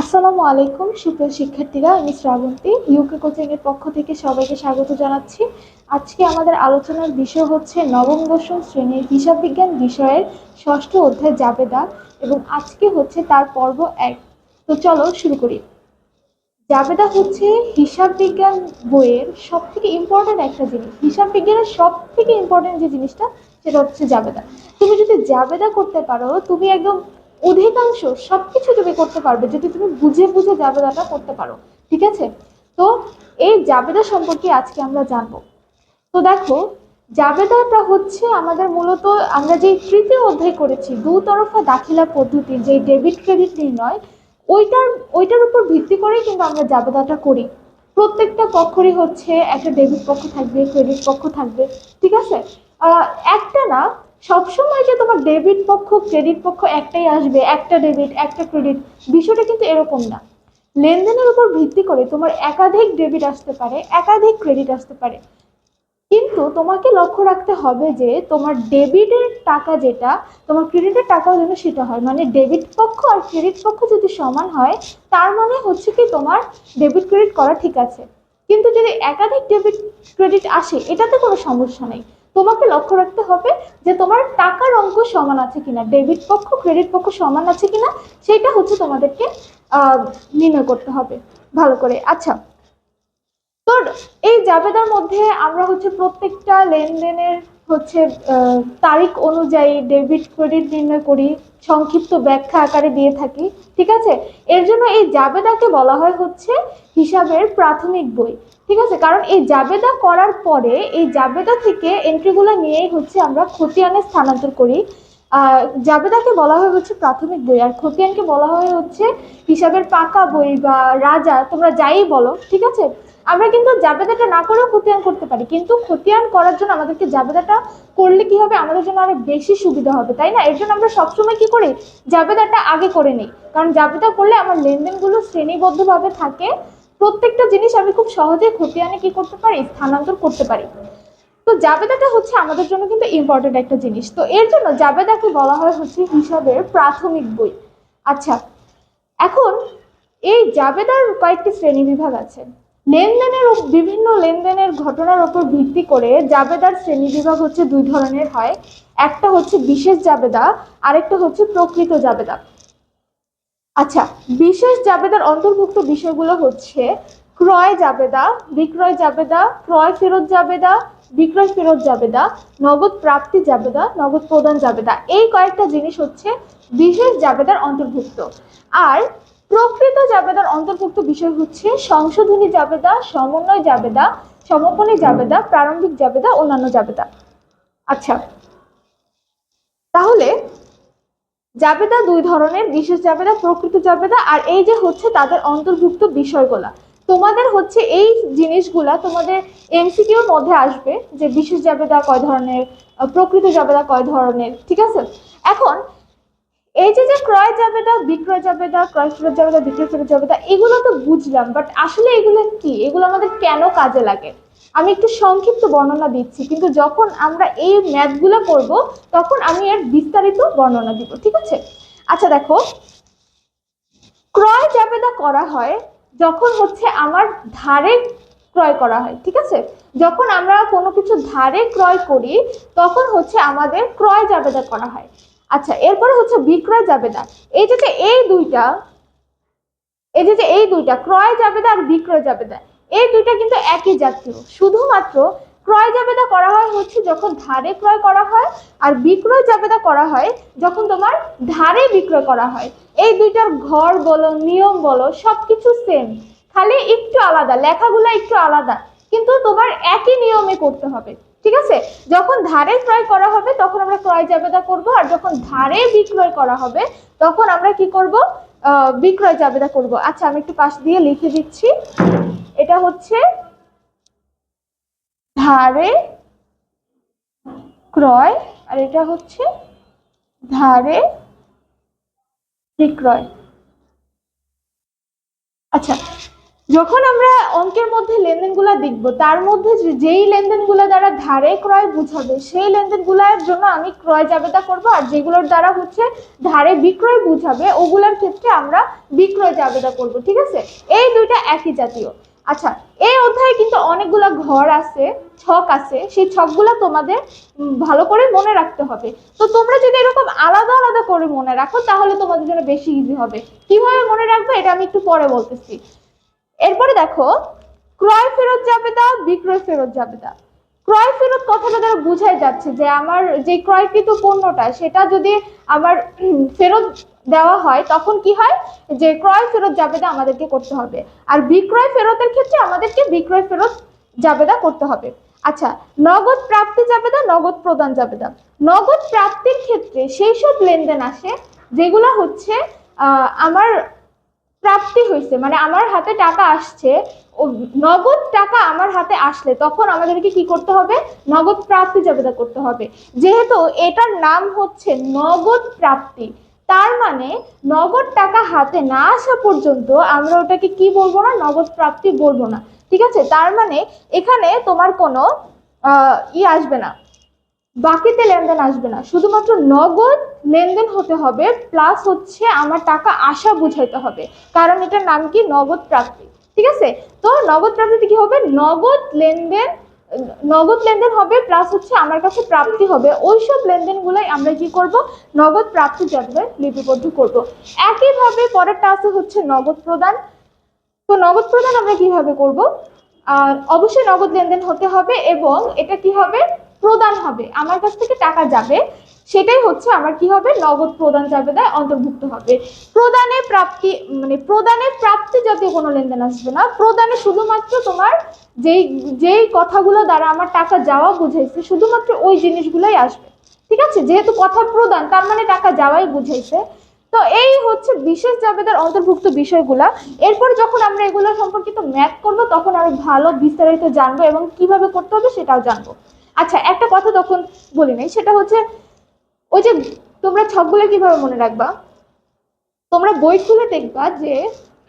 আসসালামু আলাইকুম, সুপ্রিয় শিক্ষার্থীরা, আমি শ্রাবন্তী ইউকে কোচিং এর পক্ষ থেকে সবাইকে স্বাগত জানাচ্ছি। আজকে আমাদের আলোচনার বিষয় হচ্ছে নবম, দশম শ্রেণির হিসাব বিজ্ঞান বিষয়ের ষষ্ঠ অধ্যায় জাবেদা এবং আজকে হচ্ছে তার পর্ব এক। তো চলো শুরু করি। জাবেদা হচ্ছে হিসাব বিজ্ঞান বইয়ের সব থেকে ইম্পর্টেন্ট একটা জিনিস। হিসাব বিজ্ঞানের সব থেকে ইম্পর্টেন্ট যে জিনিসটা, সেটা হচ্ছে জাবেদা। তুমি যদি জাবেদা করতে পারো, তুমি একদম অধিকাংশ সবকিছু তুমি করতে পারবে, যদি তুমি বুঝে বুঝে জাবেদাটা করতে পারো, ঠিক আছে? তো এই জাবেদা সম্পর্কে আজকে আমরা জানব। তো দেখো, জাবেদাটা হচ্ছে আমাদের মূলত আমরা যে তৃতীয় অধ্যায় করেছি, দুতরফা দাখিলা পদ্ধতি যে ডেবিট ক্রেডিট নির্ণয়, ওইটার ওইটার উপর ভিত্তি করেই কিন্তু আমরা জাবেদাটা করি। প্রত্যেকটা পক্ষরই হচ্ছে একটা ডেবিট পক্ষ থাকবে, ক্রেডিট পক্ষ থাকবে, ঠিক আছে? একটা না সবসময় যে তোমার ডেবিট পক্ষ ক্রেডিট পক্ষ একটাই আসবে, একটা ডেবিট একটা ক্রেডিট বিষয়টা কিন্তু এরকম না। লেনদেনের উপর ভিত্তি করে তোমার একাধিক ডেবিট আসতে পারে, একাধিক ক্রেডিট আসতে পারে। কিন্তু তোমাকে লক্ষ্য রাখতে হবে যে তোমার ডেবিটের টাকা যেটা, তোমার ক্রেডিটের টাকাও যেন সেটা হয়। মানে ডেবিট পক্ষ আর ক্রেডিট পক্ষ যদি সমান হয়, তার মানে হচ্ছে কি তোমার ডেবিট ক্রেডিট করা ঠিক আছে। কিন্তু যদি একাধিক ডেবিট ক্রেডিট আসে, এটাতে কোনো সমস্যা নেই। তোমাকে লক্ষ্য রাখতে হবে যে তোমার টাকার অঙ্ক সমান আছে কিনা ডেবিট পক্ষ ক্রেডিট পক্ষ সমান আছে কিনা, সেটা হচ্ছে তোমাদেরকে নির্ণয় করতে হবে। ভালো করে। আচ্ছা তো এই জাবেদার মধ্যে আমরা হচ্ছে প্রত্যেকটা লেনদেনের হচ্ছে তারিখ অনুযায়ী ডেবিট ক্রেডিট নির্ণয় করি, সংক্ষিপ্ত ব্যাখ্যা আকারে দিয়ে থাকি, ঠিক আছে? এর জন্য এই জাবেদাকে বলা হয় হচ্ছে হিসাবের প্রাথমিক বই। ঠিক আছে? কারণ এই জাবেদা করার পরে, এই জাবেদা থেকে এন্ট্রিগুলো নিয়েই হচ্ছে আমরা খতিয়ানে স্থানান্তর করি। জাবেদাকে বলা হয় হচ্ছে প্রাথমিক বই। আর খতিয়ানকে বলা হয় হচ্ছে হিসাবের পাকা বই বা রাজা, তোমরা যাই বলো, ঠিক আছে? আমরা কিন্তু জাবেদাটা না করেও খতিয়ান করতে পারি। কিন্তু খতিয়ান করার জন্য আমাদেরকে জাবেদাটা করলে কি হবে? আমাদের জন্য আরও বেশি সুবিধা হবে, তাই না? এর জন্য আমরা সবসময় কি করি? জাবেদাটা আগে করে নিই। কারণ জাবেদা করলে আমার লেনদেনগুলো শ্রেণীবদ্ধভাবে থাকে। প্রত্যেকটা জিনিস আমি খুব সহজে খতিয়ানে কি করতে পারি? স্থানান্তর করতে পারি। তো জাবেদাটা হচ্ছে আমাদের জন্য কিন্তু ইম্পর্টেন্ট একটা জিনিস। তো এর জন্য জাবেদাকে বলা হয় হচ্ছে হিসাবের প্রাথমিক বই। আচ্ছা এখন এই জাবেদার কয়েকটি শ্রেণি বিভাগ আছে। লেনদেনের বিভিন্ন লেনদেনের ঘটনার উপর ভিত্তি করে জাবেদার শ্রেণি বিভাগ হচ্ছে দুই ধরনের হয়। একটা হচ্ছে বিশেষ জাবেদা, আরেকটা হচ্ছে প্রকৃত জাবেদা। আচ্ছা বিশেষ জাবেদার অন্তর্ভুক্ত বিষয়গুলো হচ্ছে, ক্রয় জাবেদা, বিক্রয় জাবেদা, ক্রয় ফেরত জাবেদা, বিক্রয় ফেরত জাবেদা, নগদ প্রাপ্তি জাবেদা, নগদ প্রদান জাবেদা। এই কয়েকটা জিনিস হচ্ছে বিশেষ জাবেদার অন্তর্ভুক্ত। আর প্রকৃত জাবেদার অন্তর্ভুক্ত বিষয় হচ্ছে সংশোধনী জাবেদা, সমন্বয় জাবেদা সমাপনী জাবেদা, প্রারম্ভিক জাবেদা, অন্যান্য জাবেদা। আচ্ছা তাহলে জাবেদা দুই ধরনের, বিশেষ জাবেদা, প্রকৃত জাবেদা, আর এই যে হচ্ছে তাদের অন্তর্ভুক্ত বিষয়গুলা। তোমাদের হচ্ছে এই জিনিসগুলা তোমাদের এমসিকিউর মধ্যে আসবে যে বিশেষ জাবেদা কয় ধরনের প্রকৃত জাবেদা কয় ধরনের, ঠিক আছে? এখন, এই যে যে ক্রয় জাবেদা, বিক্রয় জাবেদা, ক্রয় ফেরত জাবেদা, বিক্রয় ফেরত জাবেদা, এগুলো তো বুঝলাম বাট আসলে এগুলো কি? এগুলো আমাদের কেন কাজে লাগে? আমি একটু সংক্ষিপ্ত বর্ণনা দিচ্ছি, কিন্তু যখন আমরা এই ম্যাথগুলো করব, তখন আমি এর বিস্তারিত বর্ণনা দিব, ঠিক আছে? আচ্ছা দেখো। ক্রয় জাবেদা করা হয় যখন হচ্ছে আমার ধারে ক্রয় করা হয়, ঠিক আছে? যখন আমরা কোনো কিছু ধারে ক্রয় করি, তখন হচ্ছে আমাদের ক্রয় জাবেদা করা হয়। আচ্ছা এরপরে হচ্ছে বিক্রয় জাবেদা। এই যে এই দুইটা, এই যে এই দুইটা, ক্রয় জাবেদা আর বিক্রয় জাবেদা এই দুইটা কিন্তু একই জাতীয়। শুধুমাত্র ক্রয় জাবেদা করা হয় হচ্ছে যখন ধারে ক্রয় করা হয় আর বিক্রয় জাবেদা করা হয় যখন তোমার ধারে বিক্রয় করা হয়। এই দুইটার ঘর বলো, নিয়ম বলো, সবকিছু সেম খালি একটু আলাদা, লেখাগুলো একটু আলাদা। কিন্তু তোমার একই নিয়মে করতে হবে, ঠিক আছে? যখন ধারে ক্রয় করা হবে তখন আমরা ক্রয় জাবেদা করব আর যখন ধারে বিক্রয় করা হবে তখন আমরা কি করব? বিক্রয় জাবেদা করব। আচ্ছা আমি একটু পাশ দিয়ে লিখে দিচ্ছি। এটা হচ্ছে ধারে ক্রয় আর এটা হচ্ছে ধারে বিক্রয়। আচ্ছা যখন আমরা অঙ্কের মধ্যে লেনদেনগুলো দেখব, তার মধ্যে যেই লেনদেনগুলো দ্বারা ধারে ক্রয় বুঝাবে, সেই লেনদেনগুলোর জন্য আমি ক্রয় জাবেদা করব, আর যেগুলোর দ্বারা হচ্ছে ধারে বিক্রয় বুঝাবে, ওগুলোর ক্ষেত্রে আমরা বিক্রয় জাবেদা করব, ঠিক আছে? এই দুইটা একই জাতীয়। আচ্ছা এই অধ্যায়ে কিন্তু অনেকগুলো ঘর আছে, ছক আছে, সেই ছকগুলো তোমাদের ভালো করে মনে রাখতে হবে। তো তোমরা যদি এরকম আলাদা আলাদা করে মনে রাখো, তাহলে তোমাদের জন্য বেশি ইজি হবে। কীভাবে মনে রাখবে এটা আমি একটু পরে বলতেছি। এরপরে দেখো, ক্রয় ফেরত যাবে দা বিক্রয় ফেরত যাবে দা ক্রয় ফেরত কথাটা দ্বারা বোঝাই যাচ্ছে যে আমার যে ক্রয়কৃত পণ্যটা, সেটা যদি আমার ফেরত দেওয়া হয়, তখন কি হয়? যে ক্রয় ফেরত জাবেদা আমাদেরকে করতে হবে। আর বিক্রয় ফেরতের ক্ষেত্রে আমাদেরকে বিক্রয় ফেরত জাবেদা করতে হবে। আচ্ছা নগদ প্রাপ্তি জাবেদা, নগদ প্রদান জাবেদা। নগদ প্রাপ্তির ক্ষেত্রে সেই সব লেনদেন আসে যেগুলো হচ্ছে আমার প্রাপ্তি হয়েছে মানে আমার হাতে টাকা আসছে নগদ টাকা আমার হাতে আসলে তখন আমাদেরকে কি করতে হবে? নগদ প্রাপ্তি জাবেদা করতে হবে। যেহেতু এটার নাম হচ্ছে নগদ প্রাপ্তি। তার মানে নগদ টাকা হাতে না আসা পর্যন্ত আমরা ওটাকে কি বলব না? নগদ প্রাপ্তি বলব না। ঠিক আছে? তার মানে এখানে তোমার কোনো ই আসবে না। বাকিতে লেনদেন আসবে না। শুধুমাত্র নগদ লেনদেন হতে হবে, প্লাস হচ্ছে আমার টাকা আসা বুঝাইতে হবে। কারণ এটার নাম কি? নগদ প্রাপ্তি। ঠিক আছে? তো নগদ প্রাপ্তিতে কি হবে? নগদ লেনদেন নগদ লেনদেন হবে প্লাস হচ্ছে আমার কাছে প্রাপ্তি হবে। ওই সব লেনদেনগুলোই আমরা কি করব? নগদ প্রাপ্তি যাবে লিপিবদ্ধ করব। একইভাবে পরেরটা আছে হচ্ছে নগদ প্রদান। তো নগদ প্রদান আমরা কীভাবে করব? আর অবশ্যই নগদ লেনদেন হতে হবে এবং এটা কি হবে? প্রদান হবে। আমার কাছ থেকে টাকা যাবে। সেটাই হচ্ছে আমার কি হবে? নগদ প্রদান যাবে দেয় অন্তর্ভুক্ত হবে। প্রদানে প্রাপ্তি মানে প্রদানে প্রাপ্তি জাতীয় কোনো লেনদেন আসবে না। প্রদানে শুধুমাত্র তোমার যেই যেই কথাগুলো দ্বারা আমার টাকা যাওয়া বুঝাইছে, শুধুমাত্র ওই জিনিসগুলোই আসবে। ঠিক আছে? যেহেতু কথা প্রদান, তার মানে টাকা যাওয়াই বুঝাইছে। তো এই হচ্ছে বিশেষ জাবেদার অন্তর্ভুক্ত বিষয়গুলা। এরপর যখন আমরা এগুলো সম্পর্কিত ম্যাথ করব, তখন আরও ভালো বিস্তারিত জানব এবং কীভাবে করতে হবে সেটাও জানব। আচ্ছা একটা কথা তখন বলি নাই, সেটা হচ্ছে ওই যে তোমরা ছকগুলো কীভাবে মনে রাখবা? তোমরা বই খুলে দেখবা যে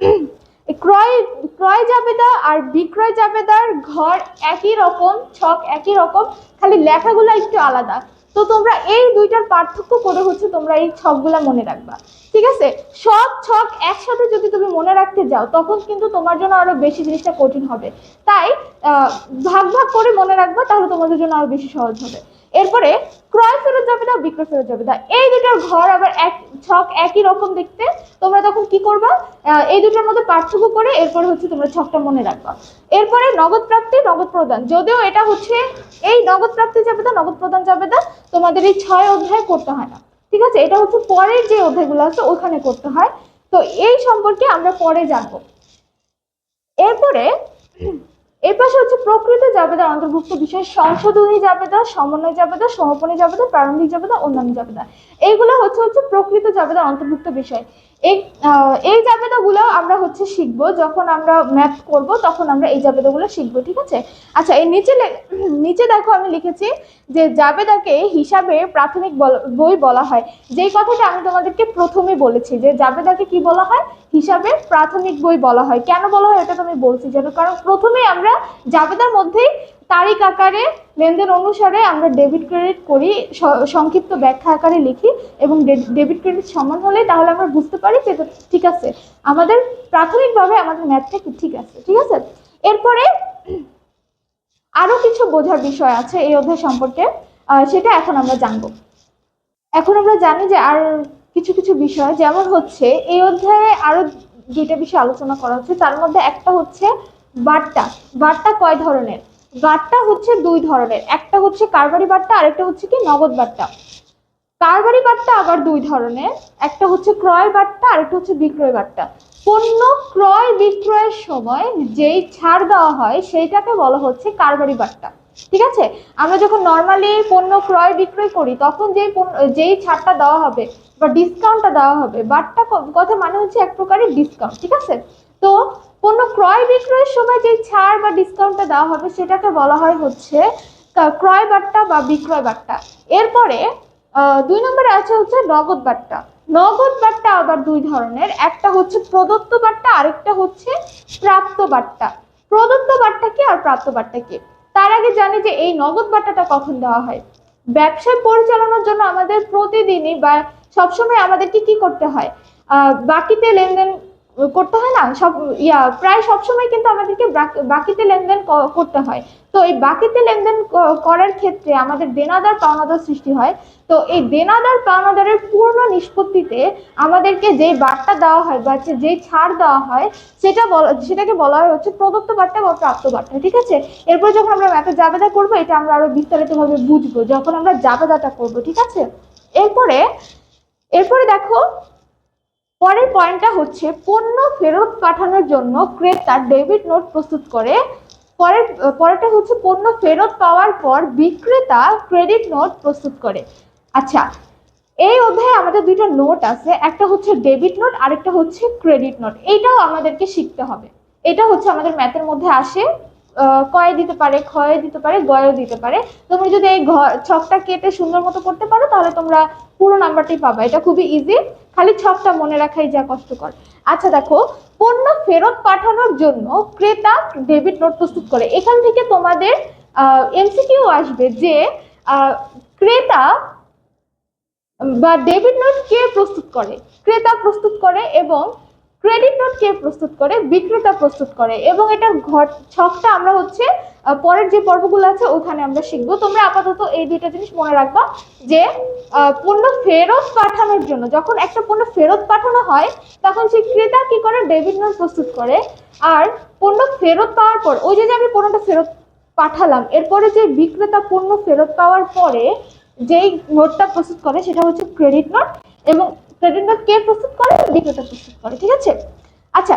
ক্রয় ক্রয় জাবেদা আর বিক্রয় জাবেদার ঘর একই রকম, ছক একই রকম, খালি লেখাগুলো একটু আলাদা। তো তোমরা এই দুইটার পার্থক্য করে হচ্ছে তোমরা এই ছকগুলা মনে রাখবা। ঠিক আছে? সব ছক একসাথে যদি তুমি মনে রাখতে যাও, তখন কিন্তু তোমার জন্য আরও বেশি জিনিসটা কঠিন হবে। তাই ভাগ ভাগ করে মনে রাখবা, তাহলে তোমাদের জন্য আরও বেশি সহজ হবে। এরপরে ক্রয় ফেরত যাবে না, বিক্রয় ফেরত যাবে না। এই দুটার ঘর আবার এক, ছক একই রকম দেখতে। তোমরা তখন কি করবা? এই দুটোর মধ্যে পার্থক্য করে এরপরে হচ্ছে তোমরা ছকটা মনে রাখবা। এরপরে নগদ প্রাপ্তি, নগদ প্রদান। যদিও এটা হচ্ছে এই নগদ প্রাপ্তি যাবে না, নগদ প্রদান না, তোমাদের এই ছয় অধ্যায় করতে হয় না। ঠিক আছে? এটা হচ্ছে পরের যে অধ্যায়গুলো আছে, ওখানে করতে হয়। তো এই সম্পর্কে আমরা পরে জানব। এরপরে এর পাশে হচ্ছে প্রকৃত জাবেদা অন্তর্ভুক্ত বিষয় সংশোধনী জাবেদা, সমন্বয় জাবেদা, সমাপনী জাবেদা, প্রারম্ভিক জাবেদা, অন্যান্য জাবেদা। এইগুলো হচ্ছে হচ্ছে প্রকৃত জাবেদা অন্তর্ভুক্ত বিষয়। এই এই জাবেদাগুলো আমরা হচ্ছে শিখব। যখন আমরা ম্যাথ করব, তখন আমরা এই জাবেদাগুলো শিখব, ঠিক আছে? আচ্ছা এই নিচে নিচে দেখো আমি লিখেছি যে জাবেদাকে হিসাবে প্রাথমিক বই বলা হয়। যেই কথাটা আমি তোমাদেরকে প্রথমে বলেছি যে জাবেদাকে কি বলা হয়? হিসাবে প্রাথমিক বই বলা হয়। কেন বলা হয়? এটা তো আমি বলছি যেন, কারণ প্রথমেই আমরা জাবেদার মধ্যেই তারিখ আকারে, লেনদেন অনুসারে আমরা ডেবিট ক্রেডিট করি সংক্ষিপ্ত ব্যাখ্যা আকারে লিখি এবং ডেবিট ক্রেডিট সমান হলে তাহলে আমরা বুঝতে পারি যে ঠিক আছে। আমাদের প্রাথমিকভাবে আমাদের ম্যাথটা ঠিক আছে ঠিক আছে? এরপরে আরও কিছু বোঝার বিষয় আছে এই অধ্যায় সম্পর্কে সেটা এখন আমরা জানব। এখন আমরা জানি যে আর কিছু কিছু বিষয়, যেমন হচ্ছে এই অধ্যায়ে আরও দুইটা বিষয় আলোচনা করা হচ্ছে, তার মধ্যে একটা হচ্ছে বার্তা। বার্তা কয় ধরনের? বার্তা হচ্ছে দুই ধরনের। একটা হচ্ছে কারবারি বার্তা আরেকটা হচ্ছে কি নগদ বার্তা কারবারি বার্তা আবার দুই ধরনের। একটা হচ্ছে ক্রয় বার্তা আরেকটা হচ্ছে বিক্রয় বার্তা পণ্য ক্রয় বিক্রয়ের সময় যেই ছাড় দেওয়া হয়, সেইটাকে বলা হচ্ছে কারবারি বার্তা ঠিক আছে? আমরা যখন নর্মালি পণ্য ক্রয় বিক্রয় করি, তখন যেই যেই ছাড়টা দেওয়া হবে বা ডিসকাউন্টটা দেওয়া হবে ক- কথা মানে হচ্ছে এক প্রকারের ডিসকাউন্ট ঠিক আছে? তো ক্রয় বিক্রয়ের সময় যে ছাড় বা ডিসকাউন্টটা দেওয়া হবে, সেটাকে বলা হয় হচ্ছে ক্রয় বার্তা বা বিক্রয় বার্তা এরপরে দুই নম্বরে আছে হচ্ছে নগদ বার্তা নগদ বার্তা আবার দুই ধরনের। একটা হচ্ছে প্রদত্ত বার্তা আরেকটা হচ্ছে প্রাপ্ত বার্তা প্রদত্ত বার্তা কি আর প্রাপ্ত বার্তা কি? তার আগে জানি যে এই নগদ বার্তাটা কখন দেওয়া হয়। ব্যবসা পরিচালনার জন্য আমাদের প্রতিদিনই বা সবসময় আমাদেরকে কি করতে হয়? বাকিতে লেনদেন করতে হয় না? সব, ইয়া, প্রায় সবসময় কিন্তু আমাদেরকে বাকিতে লেনদেন করতে হয়। তো এই বাকিতে লেনদেন করার ক্ষেত্রে আমাদের দেনাদার পাওনাদার সৃষ্টি হয়। তো এই দেনাদার পাওনাদারের পূর্ণ নিষ্পত্তিতে আমাদেরকে যে বার্তা দেওয়া হয় বা যে- ছাড় দেওয়া হয়, সেটা সেটাকে বলা হয় হচ্ছে প্রদত্ত বার্তা বা প্রাপ্ত বার্তা ঠিক আছে? এরপর যখন আমরা ম্যাথে জাবেদা করব, এটা আমরা আরও বিস্তারিতভাবে বুঝব। যখন আমরা জাবেদাটা করব, ঠিক আছে? এরপরে এরপরে দেখো পরের পয়েন্টটা হচ্ছে পণ্য ফেরত পাঠানোর জন্য ক্রেতা ডেবিট নোট প্রস্তুত করে। পরের, পরেরটা হচ্ছে পণ্য ফেরত পাওয়ার পর বিক্রেতা ক্রেডিট নোট প্রস্তুত করে। আচ্ছা এই অধ্যায়ে আমাদের দুইটা নোট আছে, একটা হচ্ছে ডেবিট নোট আরেকটা হচ্ছে ক্রেডিট নোট এইটাও আমাদেরকে শিখতে হবে। এটা হচ্ছে আমাদের ম্যাথের মধ্যে আসে। কয়ে দিতে পারে, ক্ষয়ে দিতে পারে, গয়েও দিতে পারে। তোমরা যদি এই ঘ- ছকটা কেটে সুন্দর মতো করতে পারো, তাহলে তোমরা পুরো নাম্বারটাই পাবা। এটা খুবই ইজি খালি ছকটা মনে রাখাই যা কষ্টকর। আচ্ছা দেখো, পণ্য ফেরত পাঠানোর জন্য ক্রেতা ডেবিট নোট প্রস্তুত করে। এখান থেকে তোমাদের এমসিকিউ আসবে যে ক্রেতা বা ডেবিট নোট কে প্রস্তুত করে? ক্রেতা প্রস্তুত করে এবং ক্রেডিট নোট কে প্রস্তুত করে, বিক্রেতা প্রস্তুত করে এবং এটার ঘর ছকটা আমরা হচ্ছে পরের যে পর্বগুলো আছে ওখানে আমরা শিখব। তোমরা আপাতত এই দুইটা জিনিস মনে রাখবা যে পণ্য ফেরত পাঠানোর জন্য, যখন একটা পণ্য ফেরত পাঠানো হয়, তখন সেই ক্রেতা কি করে? ডেবিট নোট প্রস্তুত করে। আর পণ্য ফেরত পাওয়ার পর, ওই যে যে আমি পণ্যটা ফেরত পাঠালাম, এরপরে যে বিক্রেতা পণ্য ফেরত পাওয়ার পরে, যেই নোটটা প্রস্তুত করে, সেটা হচ্ছে ক্রেডিট নোট এবং ক্রেডিট নোট কে প্রস্তুত করে বিক্রেতা প্রস্তুত করে, ঠিক আছে? আচ্ছা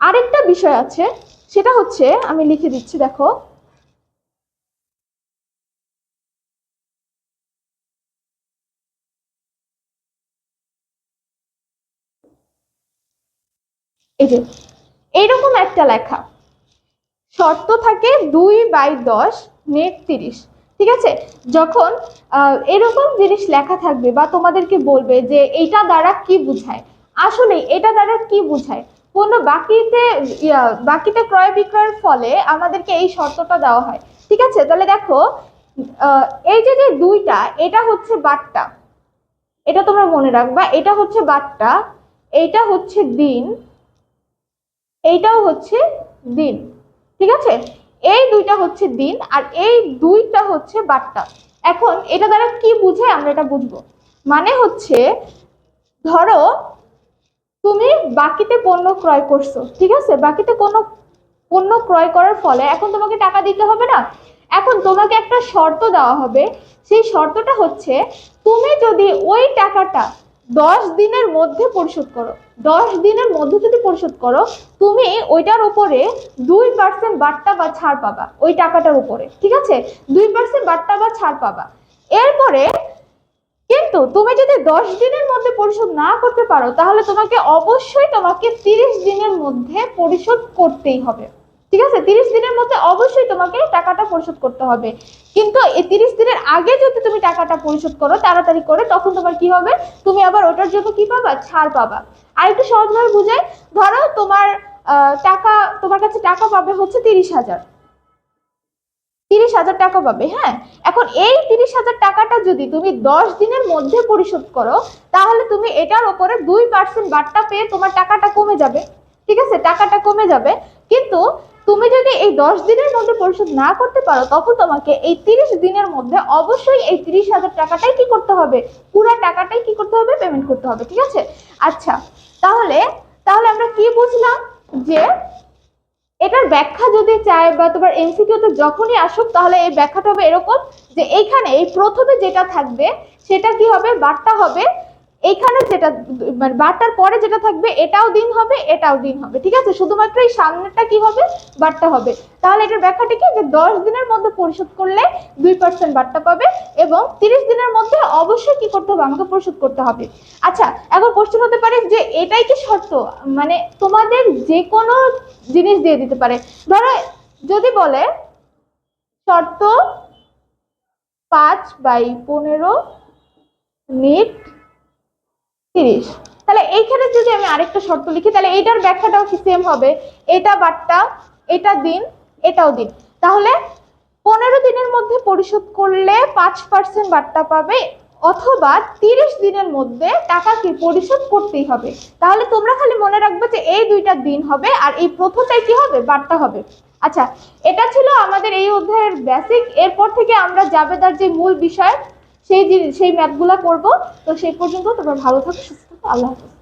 আরেকটা বিষয় আছে, সেটা হচ্ছে, আমি লিখে দিচ্ছি, দেখো। এই যে, এইরকম একটা লেখা। শর্ত থাকে দুই বাই দশ, নেট তিরিশ। ঠিক আছে? যখন এরকম জিনিস লেখা থাকবে বা তোমাদেরকে বলবে যে এইটা দ্বারা কি বোঝায়? আসলে এটা দ্বারা কি বোঝায়? কোনো বাকিতে বাকিতে ক্রয় বিক্রয়ের ফলে আমাদেরকে এই শর্তটা দেওয়া হয়। ঠিক আছে? তাহলে দেখো এই যে যে দুইটা, এটা হচ্ছে বাট্টা। এটা তোমরা মনে রাখবা, এটা হচ্ছে বাট্টা, এইটা হচ্ছে দিন, এইটাও হচ্ছে দিন। ঠিক আছে? এই দুইটা হচ্ছে দিন আর এই দুইটা হচ্ছে বার্তা। এখন এটা দ্বারা কি বুঝে আমরা এটা বুঝব? মানে হচ্ছে, ধরো, তুমি বাকিতে পণ্য ক্রয় করছ, ঠিক আছে? বাকিতে কোনো পণ্য ক্রয় করার ফলে এখন তোমাকে টাকা দিতে হবে না? এখন তোমাকে একটা শর্ত দেওয়া হবে। সেই শর্তটা হচ্ছে, তুমি যদি ওই টাকাটা দশ দিনের মধ্যে পরিশোধ করো দশ দিনের মধ্যে যদি পরিশোধ করো, তুমি ওইটার উপরে দুই পার্সেন্ট বার্তা বা ছাড় পাবা, ওই টাকাটার উপরে, ঠিক আছে? দুই পার্সেন্ট বার্তা বা ছাড় পাবা। এরপরে কিন্তু তুমি যদি দশ দিনের মধ্যে পরিশোধ না করতে পারো, তাহলে তোমাকে অবশ্যই তোমাকে তিরিশ দিনের মধ্যে পরিশোধ করতেই হবে। ঠিক আছে? তিরিশ দিনের মধ্যে অবশ্যই তোমাকে টাকাটা পরিশোধ করতে হবে। কিন্তু এই তিরিশ দিনের আগে যদি তুমি টাকাটা পরিশোধ করো, তাড়াতাড়ি করে, তখন তোমার কি হবে? তুমি আবার ওটার জন্য কি পাবা? ছাড় পাবা। আর একটু সহজভাবে বুঝাই ধরো তোমার টাকা, তোমার কাছে টাকা পাবে হচ্ছে তিরিশ হাজার। তিরিশ হাজার টাকা পাবে হ্যাঁ? এখন এই তিরিশ হাজার টাকাটা যদি তুমি দশ দিনের মধ্যে পরিশোধ করো, তাহলে তুমি এটার ওপরে দুই পার্সেন্ট বার্তা পেয়ে তোমার টাকাটা কমে যাবে। ঠিক আছে? টাকাটা কমে যাবে। কিন্তু তুমি যদি এই দশ দিনের মধ্যে পরিশোধ না করতে পারো, তখন তোমাকে এই তিরিশ দিনের মধ্যে অবশ্যই এই তিরিশ হাজার টাকাটাই কি করতে হবে? পুরা টাকাটাই কি করতে হবে? পেমেন্ট করতে হবে। ঠিক আছে? আচ্ছা তাহলে তাহলে আমরা কি বুঝলাম? যে এটার ব্যাখ্যা যদি চায় বা তোমার এমসিকিউতে যখনই আসুক, তাহলে এই ব্যাখ্যাটা হবে এরকম যে এইখানে এই প্রথমে যেটা থাকবে, সেটা কি হবে? বার্তা হবে এইখানে যেটা মানে বার্তার পরে যেটা থাকবে, এটাও দিন হবে, এটাও দিন হবে, ঠিক আছে? শুধুমাত্র এই সামনেটা কি হবে? বার্তা হবে। তাহলে এটার ব্যাখ্যাটা কি? যে দশ দিনের মধ্যে পরিশোধ করলে দুই পার্সেন্ট বার্তা পাবে এবং তিরিশ দিনের মধ্যে অবশ্যই কি করতে হবে? আমাকে পরিশোধ করতে হবে। আচ্ছা এখন কোশ্চেন হতে পারে যে এটাই কি শর্ত? মানে তোমাদের যে কোনো জিনিস দিয়ে দিতে পারে। ধরো, যদি বলে শর্ত পাঁচ বাই পনেরো নিট তিরিশ। তাহলে এইখানে যদি আমি আরেকটা শর্ত লিখি, তাহলে এইটার ব্যাখ্যাটাও কি সেম হবে? এটা বাট্টা এটা দিন, এটাও দিন। তাহলে পনেরো দিনের মধ্যে পরিশোধ করলে পাঁচ পার্সেন্ট বার্তা পাবে, অথবা তিরিশ দিনের মধ্যে টাকা কি পরিশোধ করতেই হবে। তাহলে তোমরা খালি মনে রাখবে যে এই দুইটা দিন হবে, আর এই প্রথমটাই কি হবে? বার্তা হবে। আচ্ছা এটা ছিল আমাদের এই অধ্যায়ের বেসিক এরপর থেকে আমরা জাবেদার যে মূল বিষয় সেই সেই ম্যাথগুলো করব। তো সেই পর্যন্ত তোমরা ভালো থাকো সুস্থ থাকো। আল্লাহ হাফেজ।